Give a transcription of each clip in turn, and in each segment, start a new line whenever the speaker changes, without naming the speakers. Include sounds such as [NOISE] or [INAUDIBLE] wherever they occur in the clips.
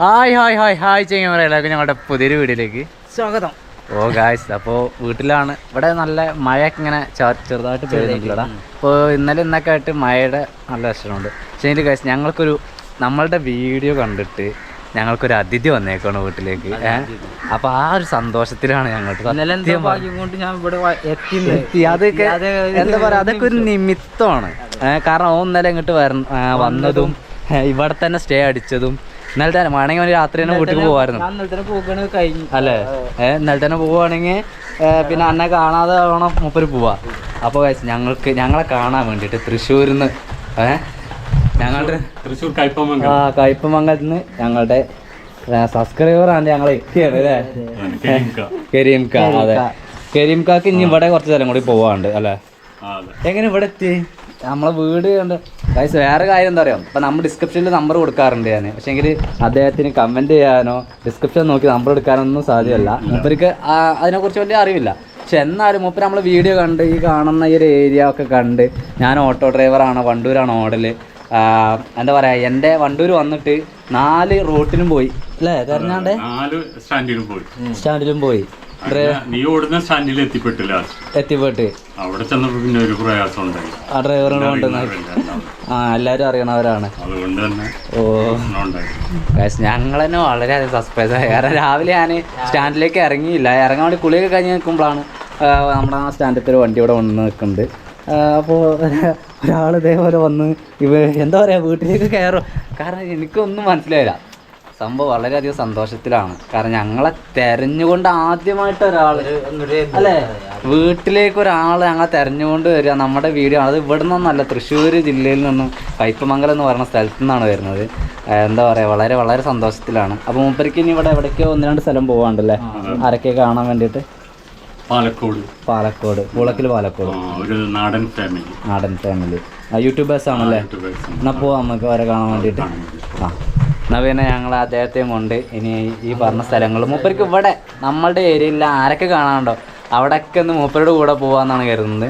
Hi hi hi hi ചെയ്യാൻ എല്ലാവർക്കും ഞങ്ങളുടെ പുതിയൊരു വീഡിയോയിലേക്ക്
സ്വാഗതം.
ഓ ഗായ്സ് അപ്പോൾ വീട്ടിലാണ്. ഇവിടെ നല്ല മഴയൊക്കെ ഇങ്ങനെ ചെറുതായിട്ട് പെയ്യുന്നുണ്ടല്ലോടാ അപ്പോൾ ഇന്നലെ ഇന്നൊക്കെ ആയിട്ട് മഴയുടെ നല്ല ലക്ഷണമുണ്ട്. പക്ഷേ ഇതിൽ ഗായ്സ് ഞങ്ങൾക്കൊരു നമ്മളുടെ വീഡിയോ കണ്ടിട്ട് ഞങ്ങൾക്കൊരു അതിഥി വന്നേക്കാണ് വീട്ടിലേക്ക്. അപ്പൊ ആ ഒരു സന്തോഷത്തിലാണ് ഞങ്ങൾക്ക് അതൊക്കെ എന്താ പറയാ അതൊക്കെ ഒരു നിമിത്തമാണ്. കാരണം ഓന്നലെ ഇന്നലെ ഇങ്ങോട്ട് വന്നതും. ഇവിടെ തന്നെ സ്റ്റേ അടിച്ചതും ഇന്നലെ തന്നെ. വേണമെങ്കിൽ അവന് രാത്രി തന്നെ വീട്ടിൽ പോവായിരുന്നു. അല്ലേ? ഏഹ് ഇന്നലെ തന്നെ പോവുകയാണെങ്കിൽ പിന്നെ അന്നെ കാണാതെ വേണം മൂപ്പര് പോവാ. അപ്പോൾ guys, ഞങ്ങൾക്ക് ഞങ്ങളെ കാണാൻ വേണ്ടിയിട്ട് തൃശ്ശൂരിൽ നിന്ന് ഏഹ് ഞങ്ങളുടെ
തൃശ്ശൂർ കയ്പമംഗലം.
ആ കയ്പമംഗലത്ത് നിന്ന് ഞങ്ങളുടെ സബ്സ്ക്രൈബറാണ് ഞങ്ങൾ എത്തിയാണ് അല്ലേ. കരീംക. അതെ. കരീംകാക്ക് ഇനി ഇവിടെ കുറച്ച് നേരം കൂടി പോവാണ്ട് അല്ലേ?
അതെ.
എങ്ങനെ ഇവിടെ എത്തി? നമ്മളെ വീട് കണ്ട് ഗൈസ് വേറെ കാര്യം എന്താ പറയുക ഇപ്പം നമ്മൾ ഡിസ്ക്രിപ്ഷനിൽ നമ്പർ കൊടുക്കാറുണ്ട് ഞാൻ പക്ഷേ എങ്കിൽ അദ്ദേഹത്തിന് കമന്റ് ചെയ്യാനോ ഡിസ്ക്രിപ്ഷൻ നോക്കി നമ്പർ എടുക്കാനൊന്നും സാധ്യമല്ല. മൂപ്പർക്ക് അതിനെക്കുറിച്ച് വലിയ അറിവില്ല. പക്ഷെ എന്നാലും മൂപ്പര് നമ്മൾ വീഡിയോ കണ്ട് ഈ കാണുന്ന ഈ ഒരു ഏരിയ ഒക്കെ കണ്ട് ഞാൻ ഓട്ടോ ഡ്രൈവറാണ് വണ്ടൂരാണ് ഓടൽ. എന്താ പറയുക എന്റെ വണ്ടൂർ വന്നിട്ട് നാല് റൂട്ടിനും പോയി. അല്ലേ? തെരഞ്ഞാണ്ട്
നാല് സ്റ്റാൻഡിലും പോയി.
സ്റ്റാൻഡിലും പോയി.
നീ ഓടുന്ന സ്റ്റാൻഡിൽ എത്തിപ്പെട്ടില്ല
എത്തിപ്പെട്ട്.
അവിടെ ചെന്നപ്പോ പിന്നെ ഒരു പ്രയാസം ഉണ്ടായി.
ആ ഡ്രൈവറിനെ കൊണ്ടുവന്ന. ആ എല്ലാരും അറിയണവരാണ്
അതുകൊണ്ട് തന്നെ
ഓ. ഞങ്ങൾ തന്നെ വളരെയധികം സസ്പെൻസ് ആയി. കാരണം രാവിലെ ഞാൻ സ്റ്റാൻഡിലേക്ക് ഇറങ്ങിയില്ല. ഇറങ്ങാൻ വേണ്ടി കുളിയൊക്കെ കഴിഞ്ഞ് നിൽക്കുമ്പോഴാണ് നമ്മുടെ ആ സ്റ്റാൻഡിൽ ഒരു വണ്ടി ഇവിടെ വന്ന് നിൽക്കുന്നുണ്ട്. അപ്പോൾ ഒരാൾ ഇതേപോലെ വന്ന് ഇവ എന്താ പറയുക വീട്ടിലേക്ക് കയറും. കാരണം എനിക്കൊന്നും മനസ്സിലായില്ല. സംഭവം വളരെയധികം സന്തോഷത്തിലാണ്. കാരണം ഞങ്ങളെ തെരഞ്ഞുകൊണ്ട് ആദ്യമായിട്ട് ഒരാൾ അല്ലേ? വീട്ടിലേക്ക് ഒരാൾ ഞങ്ങളെ തെരഞ്ഞുകൊണ്ട് വരിക നമ്മുടെ വീഡിയോ അത് ഇവിടെ നിന്നല്ല തൃശ്ശൂർ ജില്ലയിൽ നിന്നും കയ്പമംഗലം എന്ന് പറയുന്ന സ്ഥലത്തു നിന്നാണ് വരുന്നത്. എന്താ പറയുക വളരെ വളരെ സന്തോഷത്തിലാണ്. അപ്പോൾ മൂപ്പരിക്ക് ഇനി ഇവിടെ എവിടേക്കോ ഒന്ന് രണ്ട് സ്ഥലം പോകാണ്ടല്ലേ ആരൊക്കെ കാണാൻ വേണ്ടിയിട്ട്?
പാലക്കോട്.
പാലക്കോട്. പൂളക്കിൽ പാലക്കോട്.
ഒരു നാടൻ ഫാമിലി
നാടൻ ഫാമിലി യൂട്യൂബേഴ്സ് ആണല്ലേ? എന്നാൽ പോവാം നമുക്ക് അവരെ കാണാൻ വേണ്ടിയിട്ട്. ആ. എന്നാൽ പിന്നെ ഞങ്ങൾ അദ്ദേഹത്തെയും കൊണ്ട് ഇനി ഈ പറഞ്ഞ സ്ഥലങ്ങൾ മൂപ്പർക്ക് ഇവിടെ നമ്മളുടെ ഏരിയയിൽ ആരൊക്കെ കാണാനുണ്ടോ അവിടെയൊക്കെ ഒന്ന് മൂപ്പരുടെ കൂടെ പോകാമെന്നാണ് കരുതുന്നത്.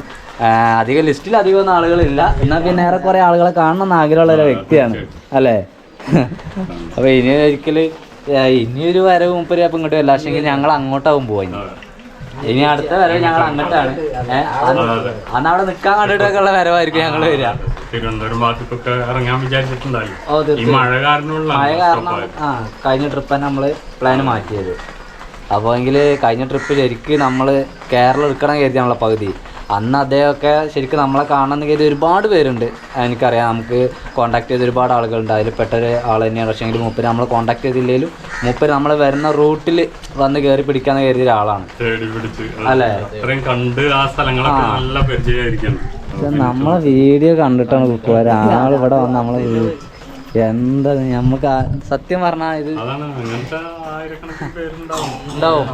അധികം ലിസ്റ്റിൽ അധികം ഒന്നും ആളുകളില്ല. എന്നാൽ പിന്നെ ഏറെ കുറേ ആളുകളെ കാണണമെന്ന് ആഗ്രഹമുള്ള ഒരു വ്യക്തിയാണ്. അല്ലേ? അപ്പോൾ ഇനി ഒരിക്കൽ ഇനിയൊരു വരവ് മൂപ്പര് അപ്പം ഇങ്ങോട്ട് വരില്ല. പക്ഷേ ഞങ്ങൾ അങ്ങോട്ടാവും പോയി ഇനി അടുത്ത വരവ് ഞങ്ങൾ അങ്ങോട്ടാണ്. അന്ന് അവിടെ നിൽക്കാൻ കണ്ടിട്ടൊക്കെ ഉള്ള വരവായിരിക്കും ഞങ്ങൾ വരിക.
തിരുവനന്തപുരം ഭാഗത്തേക്കൊക്കെ ഇറങ്ങാൻ വിചാരിച്ചിട്ടുണ്ടായി ഈ
തീർച്ചയായും.
മഴ
കാരണം ആ കഴിഞ്ഞ ട്രിപ്പ് തന്നെ നമ്മൾ പ്ലാൻ മാറ്റിയത്. അപ്പോൾ എങ്കിൽ കഴിഞ്ഞ ട്രിപ്പ് ശരിക്കും നമ്മൾ കേരളം എടുക്കണം കരുതി നമ്മളെ പകുതി. അന്ന് അദ്ദേഹമൊക്കെ ശരിക്കും നമ്മളെ കാണണമെന്ന് കരുതി ഒരുപാട് പേരുണ്ട്. എനിക്കറിയാം നമുക്ക് കോൺടാക്ട് ചെയ്ത ഒരുപാട് ആളുകളുണ്ട്. അതിൽ പെട്ടൊരു ആൾ തന്നെയാണ്. പക്ഷേ എങ്കിൽ മൂപ്പര് നമ്മളെ കോൺടാക്ട് ചെയ്തില്ലെങ്കിലും മൂപ്പര് നമ്മൾ വരുന്ന റൂട്ടിൽ വന്ന് കയറി പിടിക്കാന്ന് കരുതിയ ഒരാളാണ്. അല്ലേ?
കണ്ട് ആ സ്ഥലങ്ങളൊക്കെ നല്ല പരിചയമായിരിക്കണം
നമ്മളെ വീഡിയോ കണ്ടിട്ടാണ് കുക്ക് ഒരാൾ ഇവിടെ വന്ന് നമ്മളെ എന്താ നമുക്ക് സത്യം പറഞ്ഞാൽ ഇത് ഉണ്ടാവും.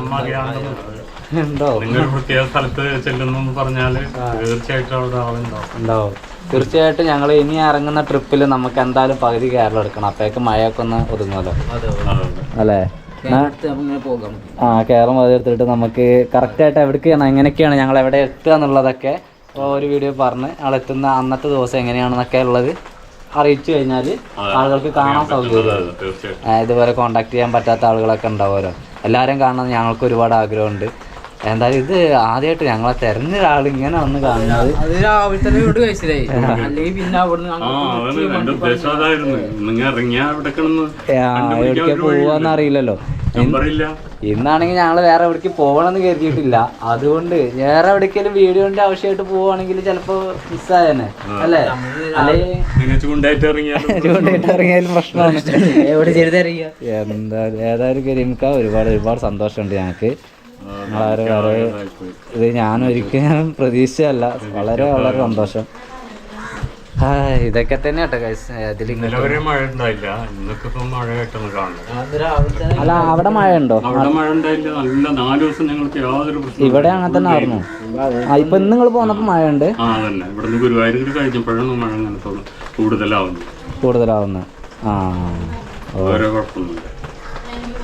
നിങ്ങൾ ഒരു പ്രത്യേക സ്ഥലത്ത് ചെല്ലുന്നു പറഞ്ഞാൽ തീർച്ചയായിട്ടും അവിടെ ആളുണ്ടാവും
ഉണ്ടാവും. തീർച്ചയായിട്ടും ഞങ്ങൾ ഇനി ഇറങ്ങുന്ന ട്രിപ്പിൽ നമുക്ക് എന്തായാലും പകുതി കേരളം എടുക്കണം. അപ്പോഴേക്ക് മഴയൊക്കെ ഒന്ന് ഒതുങ്ങുമല്ലോ.
അതെ.
അല്ലേ? ആ. കേരളം പകുതി എടുത്തിട്ട് നമുക്ക് കറക്റ്റായിട്ട് എവിടേക്കാണ് എങ്ങനെയൊക്കെയാണ് ഞങ്ങൾ എവിടെ എത്തുക എന്നുള്ളതൊക്കെ ഒരു വീഡിയോ പറഞ്ഞ് ആളെത്തുന്ന എത്തുന്ന അന്നത്തെ ദിവസം എങ്ങനെയാണെന്നൊക്കെ ഉള്ളത് അറിയിച്ചു കഴിഞ്ഞാൽ ആളുകൾക്ക് കാണാൻ സൗകര്യം. ഇതുപോലെ കോണ്ടാക്ട് ചെയ്യാൻ പറ്റാത്ത ആളുകളൊക്കെ ഉണ്ടാവുമല്ലോ. എല്ലാവരും കാണാൻ ഞങ്ങൾക്ക് ഒരുപാട് ആഗ്രഹമുണ്ട്. എന്തായാലും ഇത് ആദ്യമായിട്ട് ഞങ്ങളെ തെരഞ്ഞ ഒരാൾ ഇങ്ങനെ വന്ന് കാണുന്നത്.
അത് രാവിലെ തന്നെ ഇവിടെ അല്ലെങ്കിൽ പിന്നെ അവിടുന്ന്
എവിടേക്കാ പോവാന്ന് അറിയില്ലല്ലോ.
നമ്പർ ഇല്ല
ഇന്നാണെങ്കിൽ ഞങ്ങൾ വേറെ എവിടേക്ക് പോകണമെന്ന് കരുതിയിട്ടില്ല. അതുകൊണ്ട് വേറെ എവിടേക്കെങ്കിലും വീഡിയോന്റെ ആവശ്യമായിട്ട് പോവാണെങ്കിൽ ചിലപ്പോ മിസ്സായനെ അല്ലേ?
ചൂണ്ടായിട്ടിറങ്ങിയാലും ചൂണ്ടായിട്ട് ഇറങ്ങിയാലും [LAUGHS]
പ്രശ്നമാണ്.
എവിടെ ചെയ്തറിയാ
എന്താ ഏതായാലും കരിമിക്ക ഒരുപാട് ഒരുപാട് സന്തോഷമുണ്ട് ഞങ്ങൾക്ക്. വളരെ വളരെ ഇത് ഞാൻ ഒരിക്കലും പ്രതീക്ഷയല്ല വളരെ വളരെ സന്തോഷം. ആ, ഇതൊക്കെ തന്നെ കേട്ടോ അല്ല അവിടെ മഴ ഉണ്ടോ
അവിടെ മഴ നല്ല നാല് ദിവസം ഞങ്ങൾക്ക് യാതൊരു
ഇവിടെ അങ്ങനെ തന്നെ ആയിരുന്നു ആ ഇപ്പൊ ഇന്ന് നിങ്ങൾ പോന്നപ്പോ മഴ ഉണ്ട് കൂടുതലാവുന്നു ആ.
ഓരോ കുഴപ്പമൊന്നുമില്ല.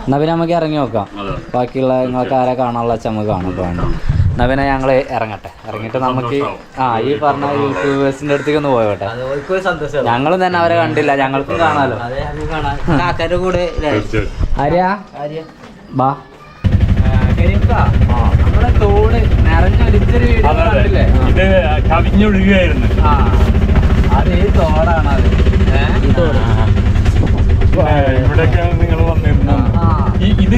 എന്നാ പിന്നെ നമുക്ക് ഇറങ്ങി നോക്കാം. ബാക്കിയുള്ള നിങ്ങൾക്ക് ആരെ കാണാനുള്ള വെച്ചാൽ നമുക്ക് കാണാം. ഇപ്പൊ വേണ്ട എന്നാ പിന്നെ ഞങ്ങൾ ഇറങ്ങട്ടെ. ഇറങ്ങിട്ട് നമുക്ക് ആ ഈ പറഞ്ഞ യൂട്യൂബേഴ്സിന്റെ അടുത്തേക്ക് ഒന്ന് പോയോട്ടെ. ഞങ്ങളും തന്നെ അവരെ കണ്ടില്ല. ഞങ്ങൾക്കും കാണാലോ. ആര്യാ? ബാ. നമ്മളെ തോട് നിറഞ്ഞൊലിച്ചൊരു കണ്ടില്ലേ?
ഇത്
ആ. അത് ഈ തോടാണ് അത്
ഈ
ഇവിടെയൊക്കെ നിങ്ങൾ വന്നിരുന്നു. ഇത്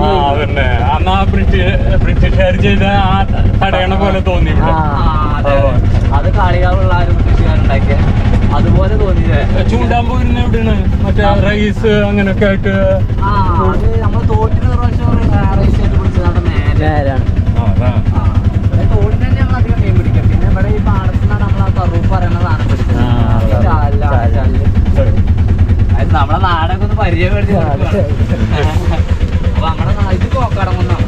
ആ അതന്നെ. അന്ന് ആ ബ്രിട്ടീഷ് ബ്രിട്ടീഷുകാർ ചെയ്ത ആ തടയണ പോലെ തോന്നി
അതെ കാളികാവുള്ള ആരും ബ്രിട്ടീഷുകാരുണ്ടാക്കിയ അതുപോലെ തോന്നിയത്
ചൂണ്ടാൻ പോയിരുന്ന എവിടെയാണ്? മറ്റേ റൈസ് അങ്ങനൊക്കെ ആയിട്ട്?
ആ നമ്മൾ തോട്ടിന് പ്രാവശ്യം റൈസ് ആയിട്ട്
നേരാണ്.
തന്നെ നമ്മൾ അധികം മീൻ പിടിക്കുക പിന്നെ ഇവിടെ ഈ പാടത്തുനിന്നാണ് നമ്മൾ ആ കറൂപ്പ് പറയുന്ന സാധനം പിടിച്ചത്. അത് നമ്മളെ നാടൊക്കെ ഒന്ന് പരിചയപ്പെടുത്തി അപ്പൊ നമ്മുടെ നാട് കോക്കാടമെന്നാണ്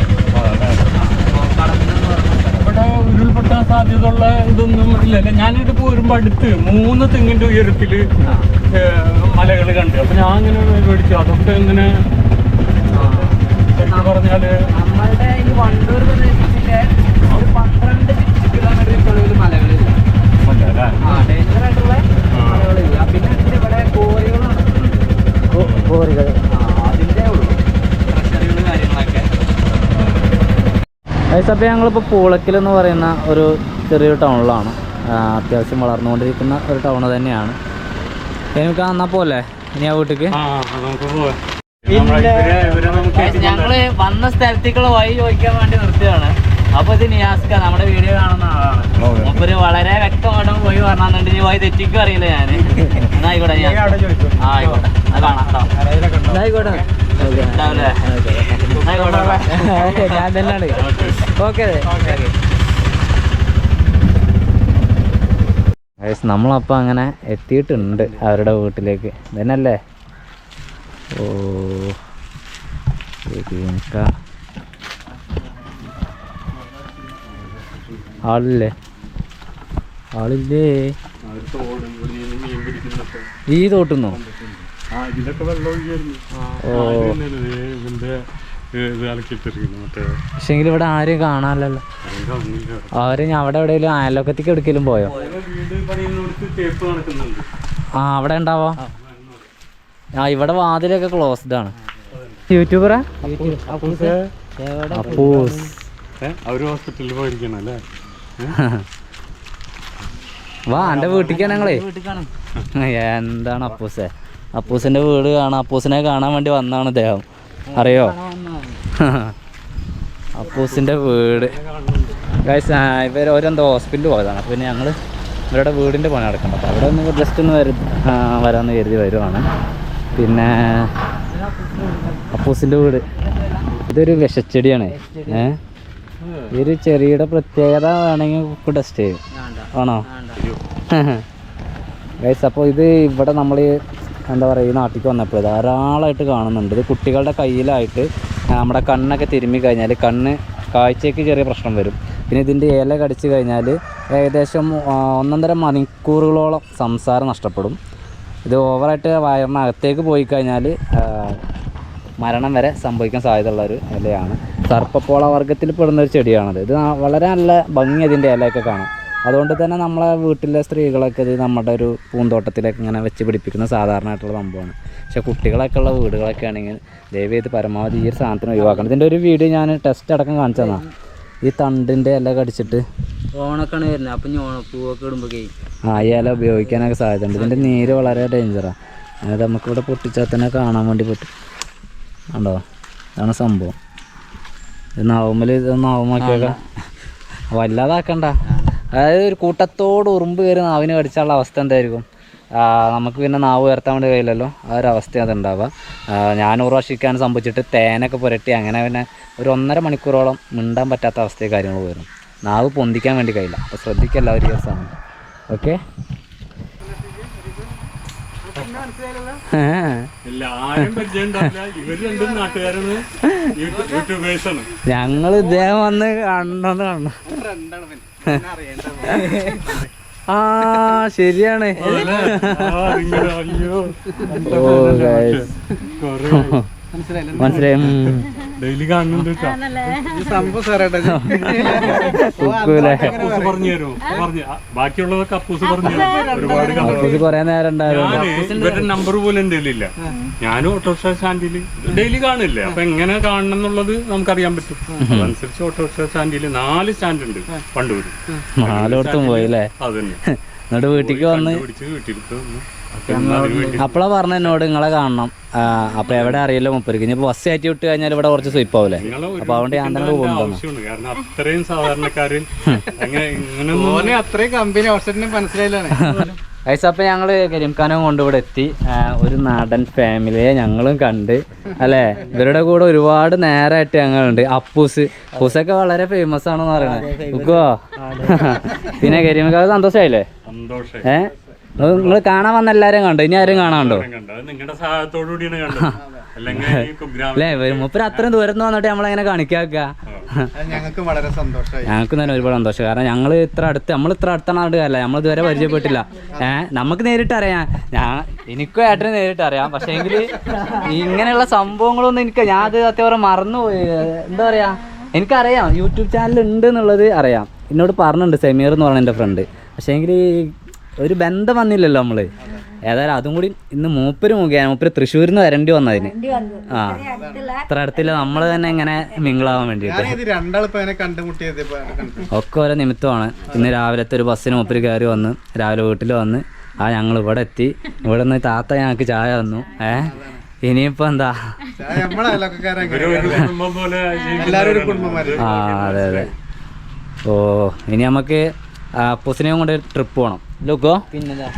ഇവിടെ ഉരുൾപൊട്ടാൻ സാധ്യതയുള്ള ഇതൊന്നും ഇല്ലല്ലേ ഞാനിത് പോരുമ്പോ അടുത്ത് മൂന്ന് തെങ്ങിന്റെ ഉയരത്തിൽ മലകൾ കണ്ടു. അപ്പൊ ഞാൻ അങ്ങനെ മേടിച്ചു. അതൊക്കെ ഇങ്ങനെ പറഞ്ഞാൽ
നമ്മളുടെ ഈ വണ്ടൂർ പ്രദേശത്തിന്റെ ഒരു പന്ത്രണ്ട് കിലോമീറ്റർ ചുറ്റളവിൽ മലകളില്ല. ഡേഞ്ചർ ആയിട്ടുള്ള മലകളില്ല. പിന്നെ ഇവിടെ ഇവിടെ കാര്യങ്ങളൊക്കെ അപ്പോൾ ഞങ്ങളിപ്പോൾ പൂളക്കിൽ എന്ന് പറയുന്ന ഒരു ചെറിയ ടൗണിലാണ്. അത്യാവശ്യം വളർന്നുകൊണ്ടിരിക്കുന്ന ഒരു ടൗൺ തന്നെയാണ്. എനിക്ക് എന്നാൽ പോലെ? ഇനി ആ വീട്ടിക്ക്?
ആ ആ, നമുക്ക് പോവാം. നമ്മളെ ഇവരെ ഇവരെ നമുക്ക്
ഞങ്ങൾ വന്ന സ്ഥലത്തേക്കുള്ള വഴി ചോദിക്കാൻ വേണ്ടി നിർത്തിയാണ് അപ്പൊ ഇത് നിയാസ്ക നമ്മുടെ വീഡിയോ കാണുന്ന ആളാണ്.
ഓക്കേ.
മൂപ്പര് വളരെ വ്യക്തമായിട്ട് പോയി പറഞ്ഞിട്ട് പോയി തെറ്റിക്കും അറിയില്ല ഞാൻ എന്നാ ആയിക്കോട്ടെ ഞാൻ ആ ആയിക്കോട്ടെ. അത് കാണാം കേട്ടോ.
ആയിക്കോട്ടെ
ഉണ്ടാവില്ലേ ആയിക്കോട്ടെ
ഞാൻ തന്നെയാണ് ഓക്കെ.
നമ്മളപ്പോൾ അങ്ങനെ എത്തിയിട്ടുണ്ട് അവരുടെ വീട്ടിലേക്ക്. ഇതന്നല്ലേ ഓ ശരിക്ക. ഏ, ആളില്ലേ? ഈ തോട്ടുന്നോ? പക്ഷെങ്കിൽ ഇവിടെ ആരും കാണാനല്ലോ അവർ ഞാൻ അവിടെ എവിടെയെങ്കിലും അയലോക്കത്തേക്ക് എടുക്കലും പോയോ? ആ അവിടെ ഉണ്ടാവോ? ആ ഇവിടെ വാതിലൊക്കെ ക്ലോസ്ഡ് ആണ്. യൂട്യൂബറാ? അപ്പൂസ്.
അവർ ഹോസ്പിറ്റലിൽ പോയിരിക്കണം അല്ലേ
വാ എന്റെ വീട്ടിലേക്കാണ് ഞങ്ങളേ. എന്താണ് അപ്പൂസെ? അപ്പൂസിന്റെ വീട് കാണാൻ അപ്പൂസിനെ കാണാൻ വേണ്ടി വന്നാണ് അദ്ദേഹം അറിയോ? അപ്പൂസിന്റെ വീട്. ഗൈസ് ഓരോന്തോ ഹോസ്പിറ്റലിൽ പോയതാണ്. പിന്നെ ഞങ്ങൾ ഇവരുടെ വീടിന്റെ പണി നടക്കണം. അപ്പോൾ അവിടെ ഒന്ന് ജസ്റ്റ് ഒന്ന് വരും വരാമെന്ന് കരുതി വരുവാണ്. പിന്നെ അപ്പൂസിന്റെ വീട്. ഇതൊരു വിഷച്ചെടിയാണ്. ഏ? ഈ ഒരു ചെറിയുടെ പ്രത്യേകത വേണമെങ്കിൽ ടെസ്റ്റ് ചെയ്യും. ആണോ? ഗൈസ് [LAUGHS] അപ്പോൾ ഇത് ഇവിടെ നമ്മൾ എന്താ പറയുക ഈ നാട്ടിൽ വന്നപ്പോൾ ധാരാളമായിട്ട് കാണുന്നുണ്ട്. ഇത് കുട്ടികളുടെ കയ്യിലായിട്ട് നമ്മുടെ കണ്ണൊക്കെ തിരുമ്മി കഴിഞ്ഞാൽ കണ്ണ് കാഴ്ചയ്ക്ക് ചെറിയ പ്രശ്നം വരും. പിന്നെ ഇതിന്റെ ഇല കടിച്ചു കഴിഞ്ഞാൽ ഏകദേശം ഒന്നൊന്നര മണിക്കൂറുകളോളം സംസാരം നഷ്ടപ്പെടും. ഇത് ഓവറായിട്ട് വയറിനകത്തേക്ക് പോയി കഴിഞ്ഞാൽ മരണം വരെ സംഭവിക്കാൻ സാധ്യതയുള്ള ഒരു ഇലയാണ്. സർപ്പപ്പോള വർഗത്തിൽ പെടുന്ന ഒരു ചെടിയാണത്. ഇത് വളരെ നല്ല ഭംഗി അതിന്റെ ഇലയൊക്കെ കാണാം. അതുകൊണ്ട് തന്നെ നമ്മളെ വീട്ടിലെ സ്ത്രീകളൊക്കെ ഇത് നമ്മുടെ ഒരു പൂന്തോട്ടത്തിലൊക്കെ ഇങ്ങനെ വെച്ച് പിടിപ്പിക്കുന്ന സാധാരണയായിട്ടുള്ള സംഭവമാണ്. പക്ഷേ കുട്ടികളൊക്കെ ഉള്ള വീടുകളൊക്കെ ആണെങ്കിൽ ദയവ് ചെയ്ത് പരമാവധി ഈ ഒരു സാധനത്തിന് ഒഴിവാക്കണം. ഇതിന്റെ ഒരു വീഡിയോ ഞാൻ ടെസ്റ്റ് അടക്കം കാണിച്ചു തന്നാ. ഈ തണ്ടിന്റെ ഇല കടിച്ചിട്ട്
ഓണക്കാണ് വരുന്നത്. അപ്പം ഓണപ്പൂവൊക്കെ ഇടുമ്പോഴേ
ആ ഈ ഇല ഉപയോഗിക്കാനൊക്കെ സാധ്യതയുണ്ട്. ഇതിന്റെ നീര് വളരെ ഡേഞ്ചറാണ് അതായത് നമുക്കിവിടെ പൊട്ടിച്ചാൽ തന്നെ കാണാൻ വേണ്ടി പറ്റും. ഉണ്ടോ അതാണ് സംഭവം. നാവുമ്മൽ ഇത് നാവുമാക്കിയൊക്കെ. വല്ലാതാക്കണ്ട. അതായത് ഒരു കൂട്ടത്തോട് ഉറുമ്പ് കയറി നാവിന് കടിച്ചാലുള്ള അവസ്ഥ എന്തായിരിക്കും? നമുക്ക് പിന്നെ നാവ് ഉയർത്താൻ വേണ്ടി കഴിയില്ലല്ലോ. ആ ഒരു അവസ്ഥ അതുണ്ടാവുക. ഞാൻ പ്രാവശ്യം സംഭവിച്ചിട്ട് തേനൊക്കെ പുരട്ടി അങ്ങനെ പിന്നെ ഒരു ഒന്നര മണിക്കൂറോളം മിണ്ടാൻ പറ്റാത്ത അവസ്ഥയിൽ കാര്യങ്ങൾ വരും നാവ് പൊന്തിക്കാൻ വേണ്ടി കഴിയില്ല. അപ്പോൾ ശ്രദ്ധിക്കല്ല ഒരു ദിവസമാണ് ഓക്കെ? ഞങ്ങൾ ഇദ്ദേഹം വന്ന് കണ്ടെന്ന് കണ്ടു ആ ശരിയാണ് ഓ,
കൊറേ
മനസ്സിലായി.
ഡെയിലി കാണുന്നുണ്ട് [LAUGHS] ബാക്കിയുള്ളതൊക്കെ അപ്പൂസ് പറഞ്ഞു ഒരുപാട് ഇവരുടെ നമ്പർ പോലും കയ്യിലില്ല. ഞാനും ഓട്ടോറിക്ഷ സ്റ്റാൻഡിൽ ഡെയിലി കാണില്ല? അപ്പൊ എങ്ങനെ കാണണം എന്നുള്ളത് നമുക്കറിയാൻ പറ്റും. അതനുസരിച്ച് ഓട്ടോറിക്ഷ സ്റ്റാൻഡിൽ നാല് സ്റ്റാൻഡ് ഉണ്ട് പണ്ടൂര്
നാലോടത്തും പോയി അല്ലേ
അത് തന്നെ. [LAUGHS]
എന്നിട്ട് വീട്ടിലേക്ക് വന്ന്. അപ്പളാ പറഞ്ഞ എന്നോട് നിങ്ങളെ കാണണം. അപ്പൊ എവിടെ അറിയില്ല മുപ്പരിക്ക് ഇനി ബസ് കയറ്റി വിട്ട് കഴിഞ്ഞാൽ ഇവിടെ കുറച്ച് സ്വീപ്പ് ആവൂലേ? അപ്പൊ അതുകൊണ്ട് ഞാൻ തന്നെ കൊണ്ടുവന്നു
അത്രയും സാധാരണക്കാര് [LAUGHS] അങ്ങനെ ഇങ്ങനൊന്നും
അത്രയും കമ്പനി മനസ്സിലായില്ലാണ് [LAUGHS]
അപ്പൊ കരിംഖാനും കൊണ്ട് ഇവിടെ എത്തി. ഒരു നാടൻ ഫാമിലിയെ ഞങ്ങളും കണ്ട്. അല്ലേ? ഇവരുടെ കൂടെ ഒരുപാട് നേരമായിട്ട് ഞങ്ങളുണ്ട്. അപ്പൂസ്. അപ്പൂസൊക്കെ വളരെ ഫേമസ് ആണെന്ന് പറയണേ. ഉക്കോ [LAUGHS] പിന്നെ കരിമക്കാവ് സന്തോഷമായില്ലേ
സന്തോഷം
ഏ? നിങ്ങൾ കാണാൻ വന്ന എല്ലാരും കണ്ടോ? ഇനി ആരും കാണാണ്ടോ അല്ലേ മുപ്പര് അത്രയും ദൂരത്ത് വന്നിട്ട് നമ്മളെങ്ങനെ കാണിക്കാക്ക?
ഞങ്ങൾക്ക് വളരെ സന്തോഷമായി.
ഞങ്ങൾക്ക് തന്നെ ഒരുപാട് സന്തോഷം. കാരണം ഞങ്ങൾ ഇത്ര അടുത്ത് നമ്മൾ ഇത്ര അടുത്താണ് അല്ല നമ്മൾ ഇതുവരെ പരിചയപ്പെട്ടില്ല ഏഹ് നമുക്ക് നേരിട്ട് അറിയാം. ഞാൻ എനിക്കും ഏട്ടനും നേരിട്ട് അറിയാം. പക്ഷേ എങ്കിൽ ഇങ്ങനെയുള്ള സംഭവങ്ങളൊന്നും എനിക്ക് ഞാൻ അത് അത്യാവശ്യം മറന്നുപോയി. എന്താ പറയാ? എനിക്കറിയാം. യൂട്യൂബ് ചാനൽ ഉണ്ട് എന്നുള്ളത് അറിയാം. എന്നോട് പറഞ്ഞിട്ടുണ്ട് സെമീർ എന്ന് പറഞ്ഞ എന്റെ ഫ്രണ്ട് പക്ഷേ എങ്കിൽ ഒരു ബന്ധം വന്നില്ലല്ലോ നമ്മൾ. ഏതായാലും അതും കൂടി ഇന്ന് മൂപ്പര് മുഖേന മൂപ്പര് തൃശ്ശൂരിൽ നിന്ന് വരേണ്ടി വന്നതിന് ആ. ഇത്ര അടുത്തില്ല നമ്മൾ തന്നെ ഇങ്ങനെ മിങ്കിളാവാൻ വേണ്ടിയിട്ട്. ഒക്കെ ഓരോ നിമിത്തമാണ്. ഇന്ന് രാവിലത്തെ ഒരു ബസ്സിന് മൂപ്പര് കയറി വന്ന് രാവിലെ വീട്ടിൽ വന്ന് ആ ഞങ്ങൾ ഇവിടെ എത്തി. ഇവിടെ നിന്ന് താത്ത ഞങ്ങൾക്ക് ചായ തന്നു. ഏ? ഇനിയിപ്പോ എന്താ?
ആ
അതെ അതെ. ഓ ഇനി നമുക്ക് അപ്പൂസിനെയും കൊണ്ട് ട്രിപ്പ് പോകണം ലുക്കോ?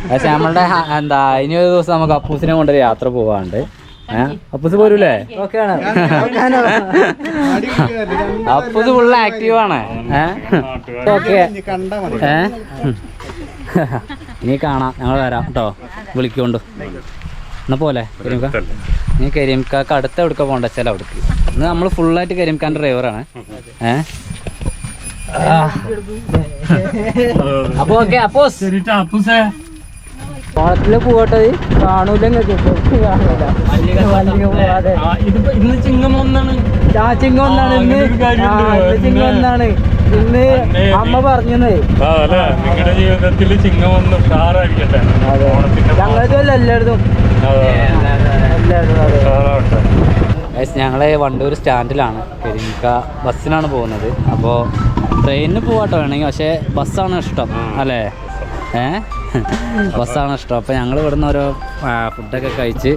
പക്ഷെ നമ്മളുടെ എന്താ ഇനി ഒരു ദിവസം നമുക്ക് അപ്പൂസിനെ കൊണ്ടൊരു യാത്ര പോവാണ്ട് ഏഹ് അപ്പൂസ് പോരൂലേ? അപ്പൂസ് ഫുള്ള് ആക്റ്റീവ് ആണ്. ഏഹ് ഓക്കെ.
ഇനി കണ്ടാ
ഇനി കാണാം. ഞങ്ങൾ വരാം കേട്ടോ വിളിക്കൊണ്ട്. എന്നാ പോലെ നീ കരീംക്കാക്ക് അടുത്ത എവിടുക്ക പോകണ്ട? വെച്ചാൽ അവിടേക്ക്. ഇന്ന് നമ്മൾ ഫുള്ളായിട്ട് കരിമിക്കാൻ ഡ്രൈവറാണ് ഏ? അപ്പൊ ഓക്കെ
അപ്പോസ്
ഓണത്തിൽ പോകട്ടെ കാണൂല
ആ, ഇന്ന് ചിങ്ങം ഒന്നാണ്.
ചിങ്ങം
ഒന്നാണ്. ഇന്ന്. ആ, ചിങ്ങം
ഒന്നാണ്. ഇന്ന്
അമ്മ
പറഞ്ഞത്.
ആ അല്ലേ? നിങ്ങളുടെ ജീവിതത്തിൽ ചിങ്ങം ഒന്ന് ഉഷാറായിരിക്കട്ടെ.
എല്ലായിടത്തും? ഞങ്ങളെ വണ്ടൂർ സ്റ്റാൻഡിലാണ്. പെരിങ്ക ബസ്സിനാണ് പോകുന്നത്. അപ്പോൾ ട്രെയിനിന് പോവാട്ടോ വേണമെങ്കിൽ. പക്ഷേ ബസ്സാണ് ഇഷ്ടം അല്ലേ? ഏ? [LAUGHS] ബസ്സാണ് ഇഷ്ടം. അപ്പോൾ ഞങ്ങൾ ഇവിടുന്ന് ഓരോ ഫുഡൊക്കെ കഴിച്ച്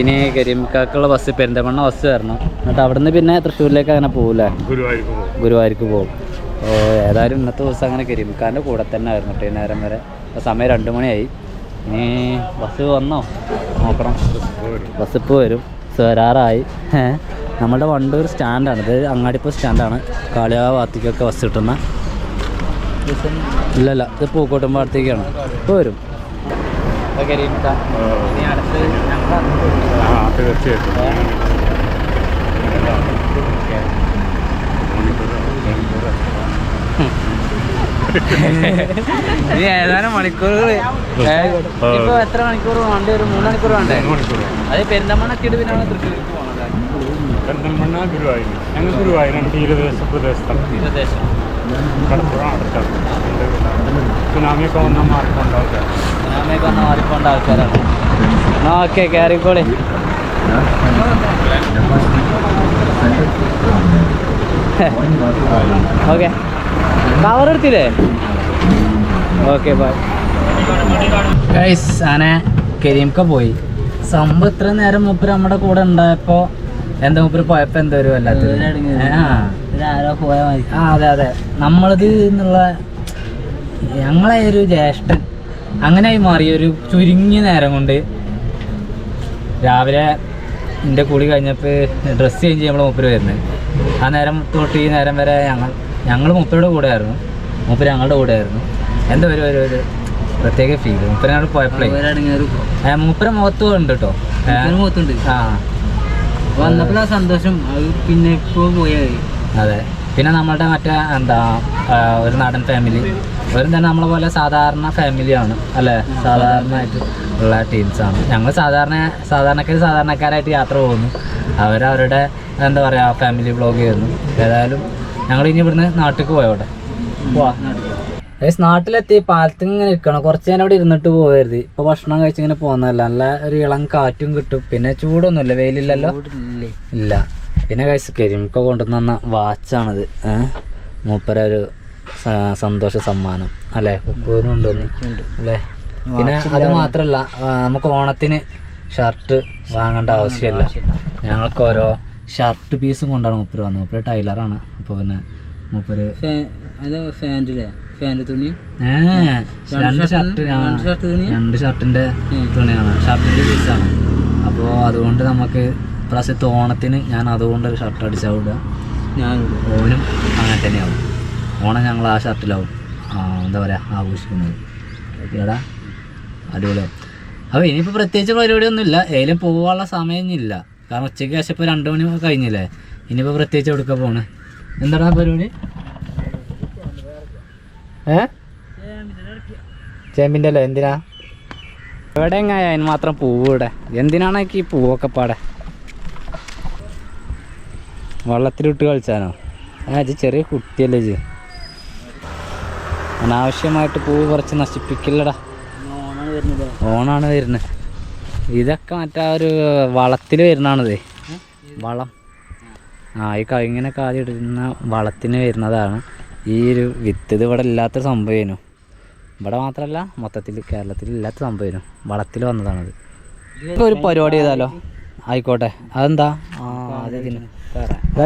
ഇനി കരിമിക്കാക്കുള്ള ബസ് പെരിന്തമണ്ണ ബസ് വരണം. എന്നിട്ട് അവിടുന്ന് പിന്നെ തൃശ്ശൂരിലേക്ക് അങ്ങനെ പോകില്ലേ
ഗുരുവായൂർക്ക് പോകും.
ഗുരുവായൂർക്ക് പോകും. അപ്പോൾ ഏതായാലും ഇന്നത്തെ ദിവസം അങ്ങനെ കരിമിക്കാന്റെ കൂടെ തന്നെ ആയിരുന്നു. കേട്ടോ നേരം വരെ. സമയം രണ്ട് മണിയായി. ഇനി ബസ് വന്നോ? നോക്കണം. ബസ് ഇപ്പോൾ വരും. വരാറായി. നമ്മുടെ വണ്ടൂർ സ്റ്റാൻഡാണ്. ഇത് അങ്ങാടിപ്പോ സ്റ്റാൻഡാണ്. കാളിയാവ് ഭാഗത്തേക്കൊക്കെ ബസ് കിട്ടുന്ന. ഇല്ലല്ല ഇല്ല ഇത് പൂക്കോട്ടും ഭാഗത്തേക്കാണ്. ഇപ്പോൾ വരും.
തീർച്ചയായിട്ടും.
ഇനി ഏതാനും മണിക്കൂറുകൾ. ഇപ്പൊ എത്ര മണിക്കൂർ വേണ്ടി ഒരു മൂന്ന് മണിക്കൂർ വേണ്ടേ? അത് പെരിന്തമണ്ണ എത്തിയിട്ട് പിന്നെ തൃശ്ശൂർക്ക് പോകണല്ലേ
പെരിന്തൽമണ്ണ ഗുരുവായൂർ. ഞങ്ങൾ ഗുരുവായൂരാണ് തീരദേശ പ്രദേശത്താണ്.
തീരദേശം
കടപ്പുറ അടുത്താണ് സുനാമിയൊക്കെ വന്ന മാർക്കുണ്ടാവും
സുനാമിയൊക്കെ ഒന്ന് മാറിപ്പോണ്ട ആൾക്കാരാണ്. എന്നാ ഓക്കെ കയറിക്കോളെ ഓക്കെ കവർ എടുത്തില്ലേ? ഓക്കെ ബൈ ആനെ കരീംക്ക പോയി. സംഭവം ഇത്ര നേരം മൂപ്പര് നമ്മുടെ കൂടെ ഉണ്ടായപ്പോ എന്താ മൂപ്പര് പോയപ്പോ എന്തോ ഒരു വല്ലാത്ത ആ. അതെ അതെ. നമ്മളത് എന്നുള്ള ഞങ്ങളെ ഒരു ജ്യേഷ്ഠൻ അങ്ങനെയായി മാറി ഒരു ചുരുങ്ങിയ നേരം കൊണ്ട് രാവിലെ എന്റെ കൂടി കഴിഞ്ഞപ്പോൾ ഡ്രസ്സ് ചേഞ്ച് ചെയ്യുമ്പോൾ മൂപ്പര് വരുന്നത് ആ നേരം തൊട്ട് ഈ നേരം വരെ ഞങ്ങൾ ഞങ്ങൾ മൂപ്പരുടെ കൂടെ ആയിരുന്നു. മൂപ്പര് ഞങ്ങളുടെ കൂടെ ആയിരുന്നു. എന്താ ഒരു ഒരു ഒരു പ്രത്യേക ഫീൽ മൂപ്പര് ഞങ്ങൾ പോയപ്പോഴേ മൂപ്പര മുഖത്തും ഉണ്ട് കേട്ടോ
മൂപ്പരെ
ആ
വന്നപ്പോഴാ സന്തോഷം. അത് പിന്നെ ഇപ്പോൾ പോയായി.
അതെ. പിന്നെ നമ്മളുടെ മറ്റേ എന്താ ഒരു നാടൻ ഫാമിലി അവരും തന്നെ നമ്മളെ പോലെ സാധാരണ ഫാമിലിയാണ് അല്ലേ? സാധാരണയായിട്ട് ഉള്ള ടീംസാണ് ഞങ്ങൾ സാധാരണ സാധാരണക്കാർ സാധാരണക്കാരായിട്ട് യാത്ര പോകുന്നു. അവരവരുടെ എന്താ പറയുക ഫാമിലി ബ്ലോഗ് ചെയ്യുന്നു. ഏതായാലും ഞങ്ങൾ ഇനി ഇവിടുന്ന് നാട്ടിലേക്ക് പോയോട്ടെ. പോവാ. ഗൈസ് നാട്ടിലെത്തി പാലത്തിൽ ഇങ്ങനെ ഇരിക്കണം. കുറച്ച് നേരം അവിടെ ഇരുന്നിട്ട് പോകരുത് ഇപ്പൊ ഭക്ഷണം കഴിച്ച് ഇങ്ങനെ പോകുന്നതല്ല. നല്ല ഒരു ഇളം കാറ്റും കിട്ടും. പിന്നെ ചൂടൊന്നുമില്ല. വെയിലില്ലല്ലോ?
ഇല്ലേ.
പിന്നെ കഴിച്ച് കരിമൊക്കെ കൊണ്ടുവന്ന വാച്ചാണിത്. മൂപ്പര ഒരു സന്തോഷ സമ്മാനം. അല്ലേ? കുക്കൂരും ഉണ്ടോന്ന് അല്ലേ? പിന്നെ അത് മാത്രല്ല നമുക്ക് ഓണത്തിന് ഷർട്ട് വാങ്ങേണ്ട ആവശ്യമില്ല. ഞങ്ങൾക്ക് ഓരോ ഷർട്ട് പീസും കൊണ്ടാണ് മൂപ്പര് വന്നത്. മൂപ്പര് ടൈലറാണ്. അപ്പോൾ പിന്നെ മൂപ്പര്
അത് ഫാന്റില്ലേ ഫാന്റെ തുണി.
രണ്ട് ഷർട്ട്
രണ്ട്
ഷർട്ടിന്റെ തുണിയാണ്. ഷർട്ടിന്റെ പീസാണ് അപ്പോൾ അതുകൊണ്ട് നമുക്ക് പ്രാവശ്യത്തെ ഓണത്തിന് ഞാൻ അതുകൊണ്ട് ഒരു ഷർട്ട് അടിച്ചാൽ വിടുക.
ഞാൻ
ഓനും അങ്ങനെ തന്നെയാവും. ഓണം ഞങ്ങൾ ആ ഷർട്ടിലാവും. എന്താ പറയാ ആഘോഷിക്കുന്നത്. ഓക്കേടാ അടിപൊളിയാവും അപ്പോൾ ഇനിയിപ്പോൾ പ്രത്യേകിച്ച് പരിപാടിയൊന്നുമില്ല. ഏതിലും പോകാനുള്ള സമയമൊന്നുമില്ല കാരണം ഉച്ചയ്ക്ക് ശേഷം ഇപ്പോൾ രണ്ട് മണി കഴിഞ്ഞില്ലേ? ഇനിയിപ്പോൾ പ്രത്യേകിച്ച് എടുക്കാൻ പോണ്? എന്താടാ പരിപാടി? ഏ? ചേമ്പിന്റെ അല്ലേ എന്തിനാ? എവിടെ എങ്ങായ അതിന് മാത്രം പൂവ് ഇവിടെ. എന്തിനാണ് ഈ പൂവൊക്കെ പാടെ? വെള്ളത്തിലിട്ട് കളിച്ചാനോ? ആ ചെറിയ കുട്ടിയല്ലേ ഇത്. അനാവശ്യമായിട്ട് പൂവ് കുറച്ച് നശിപ്പിക്കില്ലടാ.
ഓണാണ് വരുന്നത്.
ഇതൊക്കെ മറ്റേ ഒരു വളത്തിൽ വരുന്നതാണത്. വളം. ആ ഈ ഇങ്ങനെ കാതി ഇടുന്ന വളത്തിന് വരുന്നതാണ്. ഈ ഒരു വിത്ത് ഇത് ഇവിടെ ഇല്ലാത്തൊരു സംഭവമായിരുന്നു ഇവിടെ മാത്രമല്ല മൊത്തത്തിൽ കേരളത്തിൽ ഇല്ലാത്ത സംഭവമായിരുന്നു വളത്തിൽ വന്നതാണത്. ഇപ്പൊ ഒരു പരിപാടി ചെയ്താലോ? ആയിക്കോട്ടെ. അതെന്താ? ആ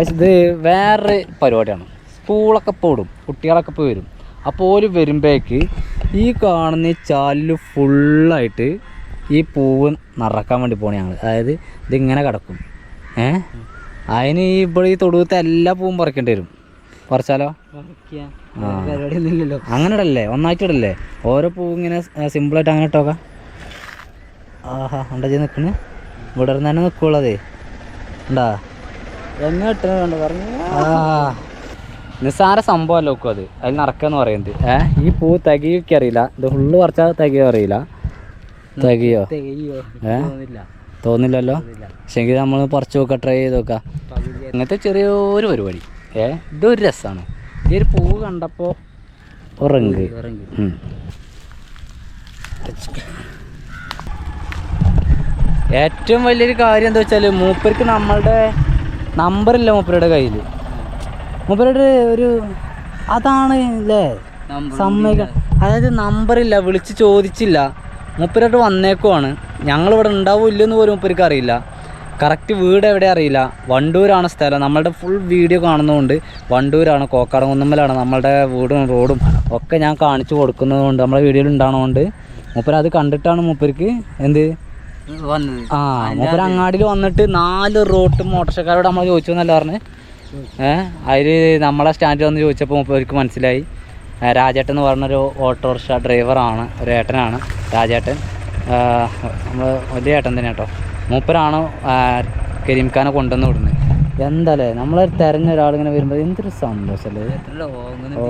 ഇത് വേറൊരു പരിപാടിയാണ്. സ്കൂളൊക്കെ പോടും കുട്ടികളൊക്കെ പോയി വരും. അപ്പോൾ ഒരു വരുമ്പോഴേക്ക് ഈ കാണുന്ന ചാലിൽ ഫുള്ളായിട്ട് ഈ പൂവ് നിറക്കാൻ വേണ്ടി പോണേ ഞങ്ങൾ അതായത് ഇതിങ്ങനെ കിടക്കും. ഏ? അതിന് ഈ ഇവിടെ ഈ തൊടുവത്തെ എല്ലാ പൂവും പറിക്കേണ്ടി വരും. പറിച്ചാലോ? അങ്ങനെ ഇടല്ലേ ഒന്നായിട്ട് ഇടല്ലേ ഓരോ പൂ ഇങ്ങനെ സിമ്പിൾ ആയിട്ട് അങ്ങനെ ഇട്ടോക്കാം. ആഹാ ഉണ്ടാ ചെയ്ത് നിൽക്കണ് ഇവിടെ ഇരുന്ന് തന്നെ നിൽക്കുള്ളതേ ഉണ്ടാ
പറഞ്ഞു.
നിസ്സാര സംഭവമല്ല അത്. അതിൽ നടക്കാന്ന് പറയുന്നത്. ഏ? ഈ പൂ തികയൊക്കെ അറിയില്ല. ഇത് ഫുള്ള് പറിച്ചാൽ തികയോ അറിയില്ല. തികയോ? ഏ? തോന്നില്ലല്ലോ? പക്ഷെങ്കിൽ നമ്മൾ പറിച്ചു നോക്കാം ട്രൈ ചെയ്ത് നോക്കാം. ഇങ്ങനത്തെ ചെറിയൊരു പരിപാടി. ഏ? ഇതൊരു രസമാണ് ഈ ഒരു പൂവ് കണ്ടപ്പോൾ ഉറങ്ങ്.
ഇറങ്ങി
ഉം. ഏറ്റവും വലിയൊരു കാര്യം എന്താ വെച്ചാൽ മൂപ്പർക്ക് നമ്മളുടെ നമ്പറില്ല മൂപ്പരുടെ കയ്യിൽ മൂപ്പരുടെ ഒരു അതാണ് അല്ലേ സമ്മതിക്ക അതായത് നമ്പറില്ല വിളിച്ച് ചോദിച്ചില്ല. മൂപ്പരോട്ട് വന്നേക്കുവാണ്. ഞങ്ങളിവിടെ ഉണ്ടാവില്ലെന്ന് പോലും മൂപ്പർക്ക് അറിയില്ല. കറക്റ്റ് വീട് എവിടെ അറിയില്ല. വണ്ടൂരാണ് സ്ഥലം. നമ്മളുടെ ഫുൾ വീഡിയോ കാണുന്നതുകൊണ്ട് വണ്ടൂരാണ് കോക്കാടംകുന്നമ്മലാണ് നമ്മളുടെ വീടും റോഡും ഒക്കെ ഞാൻ കാണിച്ചു കൊടുക്കുന്നതുകൊണ്ട് നമ്മളെ വീഡിയോയിൽ ഉണ്ടാകുന്നതുകൊണ്ട് മൂപ്പര് അത് കണ്ടിട്ടാണ് മൂപ്പർക്ക് എന്ത്? ആ മൂപ്പര് അങ്ങാടിയിൽ വന്നിട്ട് നാല് റോട്ട് മോട്ടോർഷക്കാരോട് നമ്മൾ ചോദിച്ചു എന്നല്ല പറഞ്ഞ്. ഏഹ് അതിൽ നമ്മളെ സ്റ്റാൻഡിൽ വന്ന് ചോദിച്ചപ്പോൾ മൂപ്പർക്ക് മനസ്സിലായി. രാജേട്ടൻ എന്ന് പറഞ്ഞൊരു ഓട്ടോറിക്ഷ ഡ്രൈവറാണ് ഒരു ഏട്ടനാണ് രാജേട്ടൻ. നമ്മൾ വലിയ ഏട്ടൻ തന്നെ കേട്ടോ മൂപ്പരാണ് കരീം കരീംഖാനെ കൊണ്ടുവന്ന് വിടുന്നത് എന്താല്ലേ നമ്മളെ തിരഞ്ഞ ഒരാളിങ്ങനെ വരുമ്പോൾ എന്തൊരു സന്തോഷമല്ലേ ഓ.